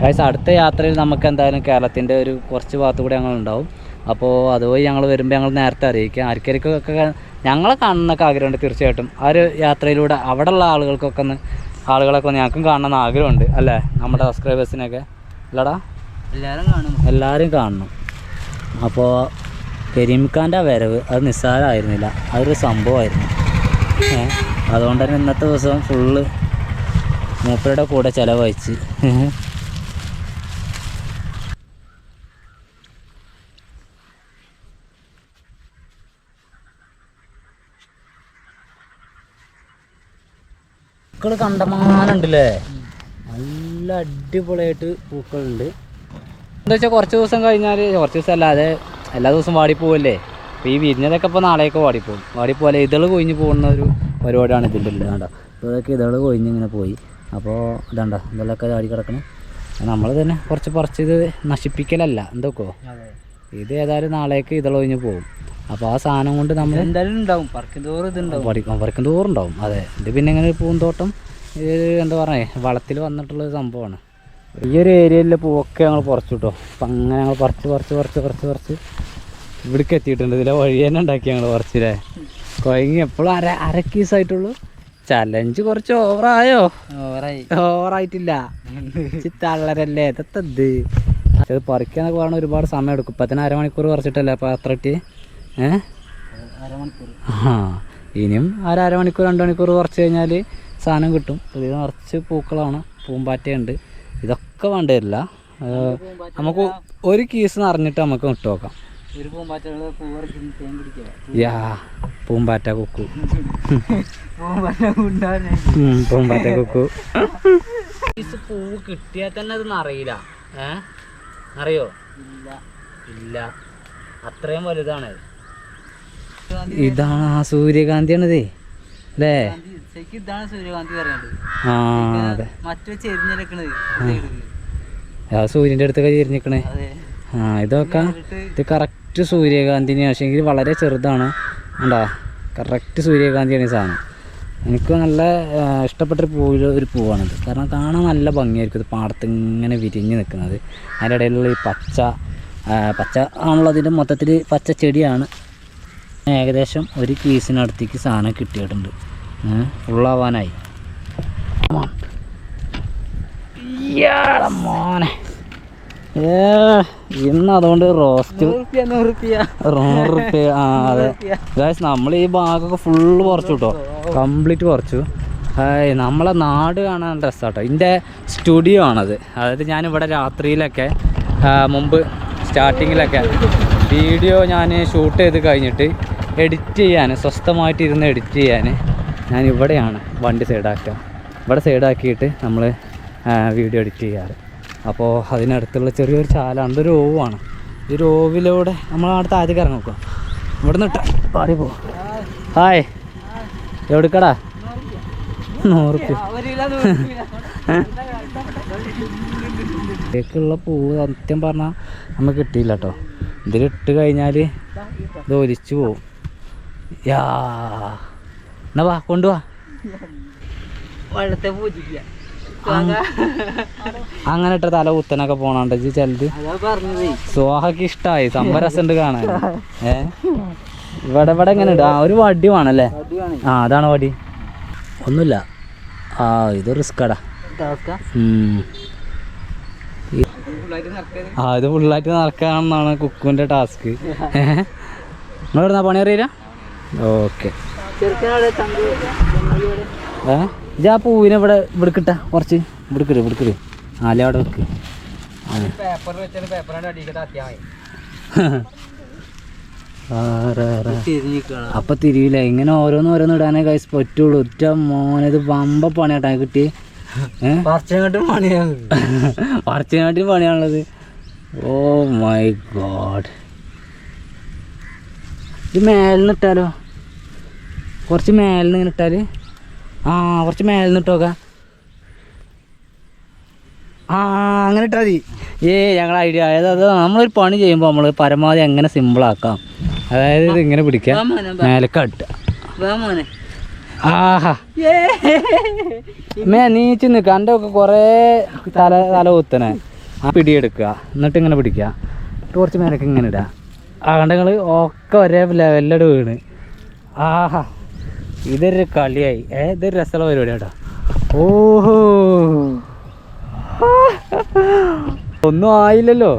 ഗൈസ് അടുത്ത യാത്രയിൽ നമുക്ക് എന്തായാലും കേരളത്തിന്റെ ഒരു കുറച്ച് ഭാഗത്ത് കൂടെ ഞങ്ങൾ ഉണ്ടാവും. അപ്പോൾ അതുവഴി ഞങ്ങൾ വരുമ്പോൾ ഞങ്ങൾ നേരത്തെ അറിയിക്കാം. ആർക്കാർക്കൊക്കെ ഞങ്ങളെ കാണുന്നൊക്കെ ആഗ്രഹമുണ്ട് തീർച്ചയായിട്ടും. ആ ഒരു യാത്രയിലൂടെ അവിടെ ഉള്ള ആളുകൾക്കൊക്കെ ഒന്ന് ആളുകളൊക്കെ ഒന്ന് ഞങ്ങൾക്കും കാണണമെന്ന് ആഗ്രഹമുണ്ട് അല്ലേ? നമ്മുടെ സബ്സ്ക്രൈബേഴ്സിനൊക്കെ അല്ലടാ?
എല്ലാരും കാണും.
എല്ലാവരും കാണണം. അപ്പോൾ കരീംഖാന്റെ വരവ് അത് നിസ്സാരമായിരുന്നില്ല. അതൊരു സംഭവമായിരുന്നു. അതുകൊണ്ട് തന്നെ ഇന്നത്തെ ദിവസം ഫുള്ള് മൂപ്പരുടെ കൂടെ ചിലവഴിച്ച്. പൂക്കൾ കണ്ടമാനുണ്ടല്ലേ നല്ല അടിപൊളിയായിട്ട് പൂക്കളുണ്ട്. എന്താ വെച്ചാൽ കുറച്ച് ദിവസം കഴിഞ്ഞാൽ കുറച്ച് ദിവസം അല്ലാതെ എല്ലാ ദിവസവും വാടിപ്പോവല്ലേ? അപ്പോൾ ഈ വിരിഞ്ഞതൊക്കെ ഇപ്പോൾ നാളെയൊക്കെ വാടിപ്പോവും. വാടിപ്പോലെ ഇതൾ കൊഴിഞ്ഞ് പോകുന്ന ഒരു പരിപാടിയാണ് ഇതിന്റെ ഉള്ളിൽ. കണ്ടോ? ഇതൊക്കെ ഇതൾ കൊഴിഞ്ഞ് ഇങ്ങനെ പോയി. അപ്പോൾ ഇതാണ്ട? ഇതെല്ലൊക്കെ ചാടി കിടക്കണം. നമ്മൾ തന്നെ കുറച്ച് പറിച്ച് ഇത് നശിപ്പിക്കലല്ല. എന്തൊക്കെയോ ഇത് ഏതായാലും നാളേക്ക് ഇതളൊഴിഞ്ഞ് പോകും അപ്പോൾ ആ സാധനം കൊണ്ട് നമ്മൾ
എന്തായാലും ഉണ്ടാവും. പറക്കും തോറും ഇതുണ്ടാവും.
പഠിക്കാൻ വരക്കും തോറുണ്ടാവും അതെ. ഇത് പിന്നെ ഇങ്ങനെ പൂന്തോട്ടം? എന്താ പറയുക വളത്തിൽ വന്നിട്ടുള്ള സംഭവമാണ്. ഈ ഒരു ഏരിയയിലെ പൂവൊക്കെ ഞങ്ങൾ പറിച്ചു കേട്ടോ അപ്പം അങ്ങനെ ഞങ്ങൾ പറിച്ച് പറിച്ച് പറിച്ച് പറിച്ച് പറിച്ച് ഇവിടേക്ക് എത്തിയിട്ടുണ്ട്. ഇതിലെ വഴി തന്നെ ഉണ്ടാക്കി ഞങ്ങൾ പറിച്ചില്ലേ കൊയങ്ങി എപ്പോഴും അര അര കീസായിട്ടുള്ളൂ ചലഞ്ച് കുറച്ച് ഓവറായോ
ഓവറായി
ഓവറായിട്ടില്ല തള്ളരല്ലേ? തത്തത് അത് പറിക്കാന്നൊക്കെ പറഞ്ഞാൽ ഒരുപാട് സമയം എടുക്കും. ഇപ്പം തന്നെ അരമണിക്കൂർ പറിച്ചിട്ടല്ലേ അപ്പം അത്ര ഇട്ട്? ഏ?
അരമണിക്കൂർ.
ആ ഇനിയും അര അരമണിക്കൂർ രണ്ട് മണിക്കൂർ കുറച്ച് കഴിഞ്ഞാൽ സാധനം കിട്ടും. ഇത് നിറച്ച് പൂക്കളാണ്. പൂമ്പാറ്റയുണ്ട്. ഇതൊക്കെ വേണ്ടി വരില്ല നമുക്ക് ഒരു കീസ് നിറഞ്ഞിട്ട് നമുക്ക് ഇട്ട് നോക്കാം. യാ പൂമ്പാറ്റ കുക്കു.
പൂമ്പാറ്റ
കുക്കു. കീസ് പൂവ് കിട്ടിയാൽ തന്നെ അത് നിറയില്ല. ഏ? അറിയോ
ഇല്ല.
അത്രയും വലുതാണ്. ഇതാണ് ആ സൂര്യകാന്തിയാണിതേ. അല്ലേ?
ശരിക്കും ഇതാണ് സൂര്യകാന്തി പറയുന്നത്
ആ
മറ്റു
സൂര്യന്റെ അടുത്തൊക്കെ ചെരിഞ്ഞിക്കണേ ആ ഇതൊക്കെ ഇത് കറക്റ്റ് സൂര്യകാന്തിനെയാണ്. പക്ഷേ വളരെ ചെറുതാണ്. ഉണ്ടാ കറക്റ്റ് സൂര്യകാന്തിയാണ് ഈ സാധനം. എനിക്ക് നല്ല ഇഷ്ടപ്പെട്ട ഇഷ്ടപ്പെട്ടൊരു പൂവിൽ ഒരു പൂവാണിത് കാരണം കാണാൻ നല്ല ഭംഗിയായിരിക്കും ഇത് പാടത്ത് ഇങ്ങനെ വിരിഞ്ഞ് നിൽക്കുന്നത് അതിന്റെ ഇടയിലുള്ള ഈ പച്ച പച്ച ആണല്ലോ അതിന്റെ മൊത്തത്തിൽ പച്ച ചെടിയാണ്. ഏകദേശം ഒരു കീസിനടുത്തേക്ക് സാധനം കിട്ടിയിട്ടുണ്ട്. ഫുള്ളാവാനായി ഇയാളെ മോനെ. ഇന്ന് അതുകൊണ്ട് റോസ്റ്റ്. നൂറ് റുപ്യ ആ അതെ. ഗായ്സ് നമ്മൾ ഈ ഭാഗമൊക്കെ ഫുള്ള് കുറച്ചു കേട്ടോ കംപ്ലീറ്റ് കുറച്ചു ഹായ് നമ്മളെ നാട് കാണാൻ രസമാട്ടോ ഇതിന്റെ സ്റ്റുഡിയോ ആണത്. അതായത് ഞാനിവിടെ രാത്രിയിലൊക്കെ മുമ്പ് സ്റ്റാർട്ടിങ്ങിലൊക്കെ വീഡിയോ ഞാൻ ഷൂട്ട് ചെയ്ത് കഴിഞ്ഞിട്ട് എഡിറ്റ് ചെയ്യാൻ സ്വസ്ഥമായിട്ട് ഇരുന്ന് എഡിറ്റ് ചെയ്യാൻ ഞാൻ ഇവിടെയാണ് വണ്ടി സൈഡാക്കുക. ഇവിടെ സൈഡാക്കിയിട്ട് നമ്മൾ വീഡിയോ എഡിറ്റ് ചെയ്യാറ്. അപ്പോൾ അതിനടുത്തുള്ള ചെറിയൊരു ചാലാണ്. ഇതൊരു ഓവാണ് ഈ ഓവിലൂടെ നമ്മൾ അടുത്ത് ആദ്യം ഇറങ്ങി നോക്കുക ഇവിടെ നിന്ന് പാടി പോ. ഹായ്. എവിടെക്കടാ? നൂറുപ്യ. ഇതിലേക്കുള്ള പൂവ് സത്യം പറഞ്ഞാൽ നമുക്ക് കിട്ടിയില്ല കേട്ടോ ഇതിലിട്ട് കഴിഞ്ഞാൽ ഇത് ഒലിച്ചു പോവും. യാ. എന്നാ വാ കൊണ്ടുവാ.
വെള്ളത്തെ പൂജിക്കില്ല
അങ്ങനെ ഇട്ട തല കുത്തനൊക്കെ പോണണ്ട ചിലത് സോഹക്ക് ഇഷ്ടായി. സംഭവം രസമുണ്ട് കാണാൻ. [LAUGHS] ഏ? ഇവിടെ ഇവിടെ എങ്ങനെ ആ ഒരു വടി വേണല്ലേ? ആ അതാണ് വടി. ഒന്നുമില്ല. ആ ഇത് റിസ്കടാ ആ? ഇത് ഫുള്ളായിട്ട് നടക്കാണെന്നാണ് കുക്കുവിന്റെ ടാസ്ക് [LAUGHS] നിങ്ങൾ ഇവിടുന്ന പണി അറിയില്ല? ഓക്കെ. ഏ? ഇതാ പൂവിനെ ഇവിടെ ഇവിടെ കിട്ടാ കുറച്ച് ഇവിടെ കിട് ഇവിടെ കിട് ആലേ അവിടെ വെക്ക് അപ്പൊ തിരിയില്ല ഇങ്ങനെ ഓരോന്ന് ഓരോന്ന് ഇടാനേ കൈസ് പറ്റുള്ളൂ. ഒറ്റ മോനത് വമ്പ പണിയാട്ടാ കിട്ടി
പണിയാണ്.
പറിച്ചനാട്ടിൽ പണിയാണുള്ളത്. Oh my god. ഇത് മേലിന്ന് കുറച്ച് മേലിൽ ഇങ്ങനെ ഇട്ടാൽ ആ കുറച്ച് മേലിന്ന് ഇട്ടോക്കാം ആ അങ്ങനെ ഇട്ടാൽ മതി. ഏ ഞങ്ങൾ ഐഡിയ അതായത് അത് നമ്മളൊരു പണി ചെയ്യുമ്പോൾ നമ്മൾ പരമാവധി എങ്ങനെ സിമ്പിളാക്കാം അതായത് ഇത് ഇങ്ങനെ പിടിക്കാം
വാ മോനെ, വാ.
മേലക്ക് ഇട്ടുക
വാ മോനെ.
ആഹാ. മേ നീച്ച് നിൽക്കുക എന്റെ ഒക്കെ കുറേ തല തല കുത്തനെ ആ പിടിയെടുക്കുക എന്നിട്ട് ഇങ്ങനെ പിടിക്കുക. കുറച്ച് മേലൊക്കെ ഇങ്ങനെ ഇടുക. ആ കണ്ടങ്ങൾ ഒക്കെ ഒരേ ലെവലിലോട് വീണ്. ആഹാ. ഇതൊരു കളിയായി. ഏ ഇതൊരു രസമുള്ള പരിപാടി കേട്ടോ ഓഹോ. ഒന്നും ആയില്ലല്ലോ.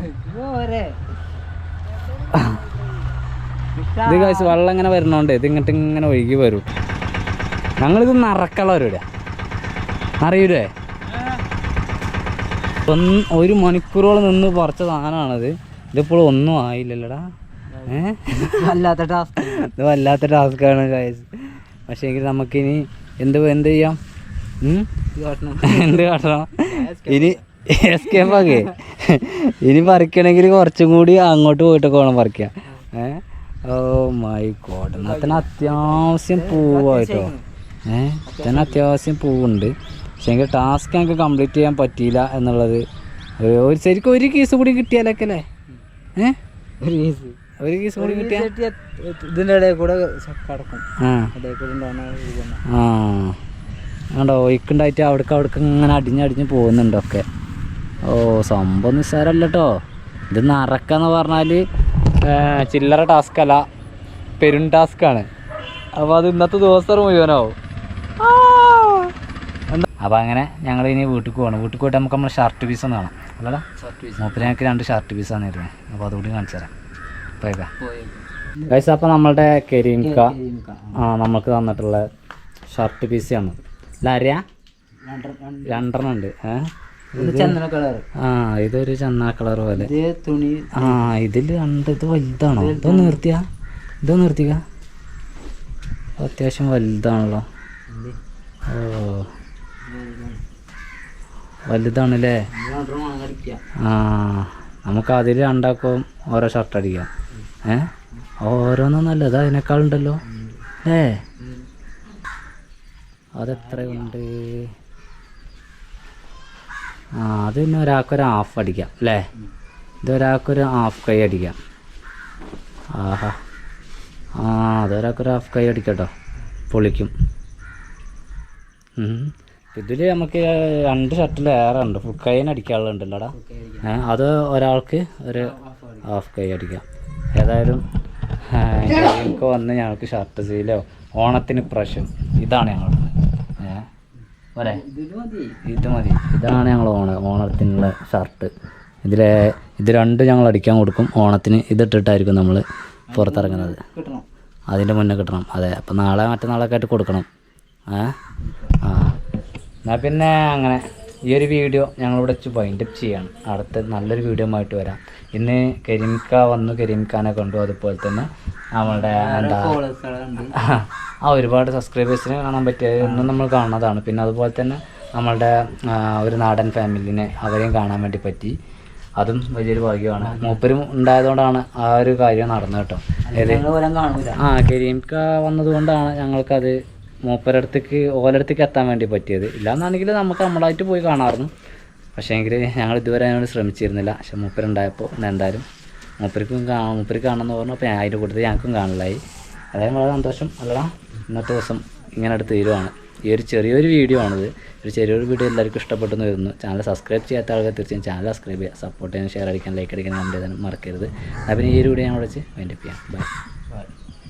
ഇത് കാശ് വെള്ളം ഇങ്ങനെ വരണോണ്ട് ഇത് ഇങ്ങോട്ട് ഇങ്ങനെ ഒഴുകി വരും. ഞങ്ങളിത് നിറക്കള്ള പരിപാടിയാ. അറിയൂലേ? ഒന്ന് ഒരു മണിക്കൂറോളം നിന്ന് പറിച്ച സാധനമാണത്. ഇതിപ്പോൾ ഒന്നും ആയില്ലല്ലോടാ. ഏ?
വല്ലാത്ത ടാസ്ക്
ഇത് വല്ലാത്ത ടാസ്ക്കാണ് കാശ് പക്ഷേ എങ്കിൽ നമുക്കിനി എന്ത് എന്ത് ചെയ്യാം? എന്ത് കാട്ടണം? ഇനി എസ്കേപ്പ് ആക്കേ. ഇനി പറിക്കണമെങ്കിൽ കുറച്ചും കൂടി അങ്ങോട്ട് പോയിട്ടൊക്കെ വേണം പറിക്കാം. ഓ മൈ ഗോഡ് അത്തന അത്യാവശ്യം പൂവായിട്ടോ. ഏ? തന്നെ അത്യാവശ്യം പൂവുണ്ട്. പക്ഷേ എങ്കിൽ ടാസ്ക് ഞങ്ങൾക്ക് കംപ്ലീറ്റ് ചെയ്യാൻ പറ്റിയില്ല എന്നുള്ളത് ഒരു ശരിക്കും ഒരു കേസ് കൂടി കിട്ടിയാലൊക്കെ അല്ലേ? ഏ?
ഒരു കേസ്
ഒരു കേസ് കൂടി കിട്ടിയാൽ
ഇതിന്റെ ഇടയിൽ കൂടെ കടക്കും ഇടയിൽ കൂടെ.
ആ. കണ്ടോ അവിടേക്ക് അവിടേക്ക് ഇങ്ങനെ അടിഞ്ഞടിഞ്ഞ് പോകുന്നുണ്ടൊക്കെ ഓ സംഭവം നിസ്സാരമല്ല കേട്ടോ ഇത് നിറക്കാന്ന് പറഞ്ഞാൽ ചില്ലറ ടാസ്ക് അല്ല പെരും ടാസ്ക്കാണ് അപ്പോൾ അത് ഇന്നത്തെ ദിവസം മുഴുവനാവും. അപ്പോൾ അങ്ങനെ ഞങ്ങൾ ഇനി വീട്ടിൽ പോകണം വീട്ടിൽ പോയിട്ട് നമുക്ക് നമ്മുടെ ഷർട്ട് പീസ് ഒന്ന് കാണാം. അല്ലടാ മൂപ്പര് ഞങ്ങൾക്ക് രണ്ട് ഷർട്ട് പീസാണ് തരുന്നത് അപ്പോൾ അതുകൂടി കാണിച്ചു തരാം. പോയേക്കാം ഗൈസ് അപ്പോൾ നമ്മളുടെ കരീംക ആ. നമുക്ക് തന്നിട്ടുള്ള ഷർട്ട് പീസാണ് ലരയാ രണ്ടെണ്ണം ഉണ്ട് ആ ഇതൊരു ചന്ദന കളർ പോലെ. ആ ഇതിൽ രണ്ട് ഇത് വലുതാണോ? ഇതൊന്ന് നിർത്തിയാ? ഇതൊന്ന് നിർത്തിക്ക. അത്യാവശ്യം വലുതാണല്ലോ. ഓ. വലുതാണല്ലേ? ആ നമുക്ക് അതിൽ രണ്ടാക്കും ഓരോ ഷർട്ട് അടിക്കാം. ഏ? ഓരോന്നും നല്ലത്. അതിനേക്കാളുണ്ടല്ലോ. ഏ? അതെത്രയുണ്ട്? ആ അത് പിന്നെ ഒരാൾക്കൊരു ഹാഫ് അടിക്കാം അല്ലേ? ഇതൊരാൾക്കൊരു ഹാഫ് കൈ അടിക്കാം. ആഹാ. ആ അതൊരാൾക്കൊരു ഹാഫ് കൈ അടിക്കട്ടോ. പൊളിക്കും. ഇതിൽ നമുക്ക് രണ്ട് ഷർട്ടിലേറെ ഉണ്ട് ഫുൾ കൈന് അടിക്കാനുള്ളതുണ്ടല്ലോടാ. അത് ഒരാൾക്ക് ഒരു ഹാഫ് കൈ അടിക്കാം. ഏതായാലും ഞങ്ങൾക്ക് വന്ന് ഞങ്ങൾക്ക് ഷർട്ട് സീലോ ഓണത്തിന് പ്രശ്നം. ഇതാണ് ഞങ്ങളുടെ ഏ? ഇത് മതി. ഇതാണ് ഞങ്ങൾ ഓണ ഓണത്തിനുള്ള ഷർട്ട് ഇതിലെ ഇത് രണ്ട് ഞങ്ങൾ അടിക്കാൻ കൊടുക്കും. ഓണത്തിന് ഇതിട്ടിട്ടായിരിക്കും നമ്മൾ പുറത്തിറങ്ങുന്നത്. അതിന്റെ മുന്നേ കിട്ടണം. അതെ. അപ്പം നാളെ മറ്റന്നാളൊക്കെ ആയിട്ട് കൊടുക്കണം. ഏ? ആ. എന്നാൽ പിന്നെ അങ്ങനെ ഈ ഒരു വീഡിയോ ഞങ്ങളിവിടെ വെച്ച് വൈൻഡപ്പ് ചെയ്യാണ്. അടുത്ത നല്ലൊരു വീഡിയോ ആയിട്ട് വരാം. ഇന്ന് കരിമിക്ക വന്നു കരിമിക്കാനെ കണ്ടു. അതുപോലെ തന്നെ നമ്മളുടെ എന്താ ആ ഒരുപാട് സബ്സ്ക്രൈബേഴ്സിനെ കാണാൻ പറ്റിയ ഒന്നും നമ്മൾ കാണുന്നതാണ്. പിന്നെ അതുപോലെ തന്നെ നമ്മളുടെ ഒരു നാടൻ ഫാമിലിനെ അവരെയും കാണാൻ വേണ്ടി പറ്റി. അതും വലിയൊരു ഭാഗ്യമാണ്. മൂപ്പരും ഉണ്ടായതുകൊണ്ടാണ് ആ ഒരു കാര്യം നടന്നത് കേട്ടോ. ആ കരിമിക്ക വന്നതുകൊണ്ടാണ് ഞങ്ങൾക്കത് മൂപ്പരടുത്തേക്ക് ഓലടുത്തേക്ക് എത്താൻ വേണ്ടി പറ്റിയത്. ഇല്ലാന്നാണെങ്കിൽ നമുക്ക് നമ്മളായിട്ട് പോയി കാണാമായിരുന്നു. പക്ഷേ എങ്കിൽ ഞങ്ങൾ ഇതുവരെ അതിനോട് ശ്രമിച്ചിരുന്നില്ല. പക്ഷെ മൂപ്പരുണ്ടായപ്പോൾ എന്തായാലും മൂപ്പർക്കും കാണാം മൂപ്പർക്ക് കാണണമെന്ന് പറഞ്ഞു. അപ്പോൾ ഞാൻ അതിന്റെ കൂട്ടത്തിൽ ഞങ്ങൾക്കും കാണലായി. അതായത് വളരെ സന്തോഷം. അല്ലടാ ഇന്നത്തെ ദിവസം ഇങ്ങനെ അടുത്ത് തീരുവാണ്. ഈ ഒരു ചെറിയൊരു വീഡിയോ ആണിത്. ഒരു ചെറിയൊരു വീഡിയോ എല്ലാവർക്കും ഇഷ്ടപ്പെട്ടെന്ന് വരുന്നു. ചാനൽ സബ്സ്ക്രൈബ് ചെയ്യാത്ത ആൾക്കാർ തീർച്ചയായും ചാനൽ സബ്സ്ക്രൈബ് ചെയ്യുക. സപ്പോർട്ട് ചെയ്യാൻ ഷെയർ അടിക്കാൻ ലൈക്ക് അടിക്കാൻ കമന്റ് മറക്കരുത്. അപ്പം ഈ ഒരു വീഡിയോ ഞാൻ വിളിച്ച് വേണ്ടി ചെയ്യാം. ബൈ